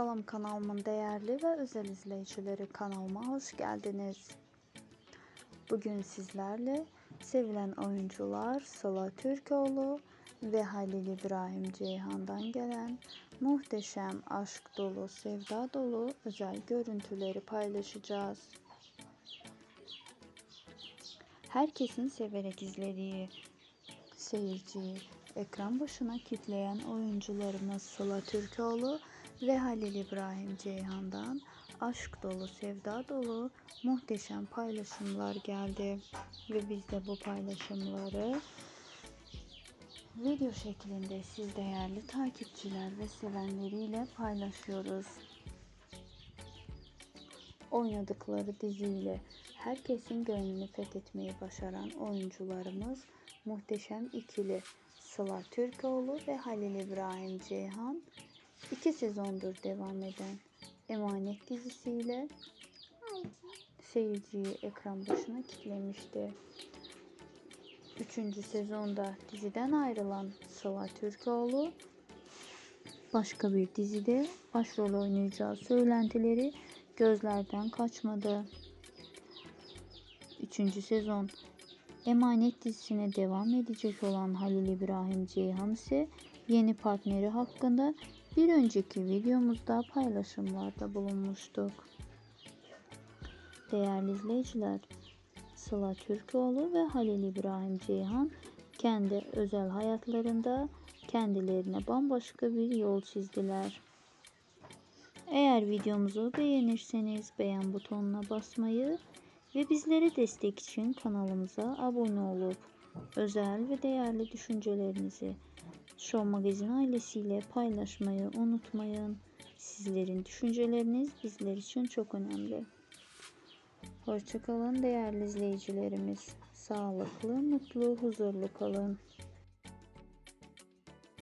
Salam kanalımın değerli ve özel izleyicileri kanalıma hoş geldiniz. Bugün sizlerle sevilen oyuncular Sıla Türkoğlu ve Halil İbrahim Ceyhan'dan gelen muhteşem aşk dolu, sevda dolu özel görüntüleri paylaşacağız. Herkesin severek izlediği seyirciyi ekran başına kitleyen oyuncularımız Sıla Türkoğlu ve Halil İbrahim Ceyhan'dan aşk dolu, sevda dolu muhteşem paylaşımlar geldi. Ve biz de bu paylaşımları video şeklinde siz değerli takipçiler ve sevenleriyle paylaşıyoruz. Oynadıkları diziyle herkesin gönlünü fethetmeyi başaran oyuncularımız muhteşem ikili Sıla Türkoğlu ve Halil İbrahim Ceyhan iki sezondur devam eden Emanet dizisiyle seyirciyi ekran başına kitlemişti. Üçüncü sezonda diziden ayrılan Sıla Türkoğlu başka bir dizide başrol oynayacağı söylentileri gözlerden kaçmadı. Üçüncü sezon Emanet dizisine devam edecek olan Halil İbrahim Ceyhan ise yeni partneri hakkında bir önceki videomuzda paylaşımlarda bulunmuştuk. Değerli izleyiciler, Sıla Türkoğlu ve Halil İbrahim Ceyhan kendi özel hayatlarında kendilerine bambaşka bir yol çizdiler. Eğer videomuzu beğenirseniz beğen butonuna basmayı ve bizlere destek için kanalımıza abone olup özel ve değerli düşüncelerinizi Show Magazin ailesiyle paylaşmayı unutmayın. Sizlerin düşünceleriniz bizler için çok önemli. Hoşçakalın değerli izleyicilerimiz. Sağlıklı, mutlu, huzurlu kalın.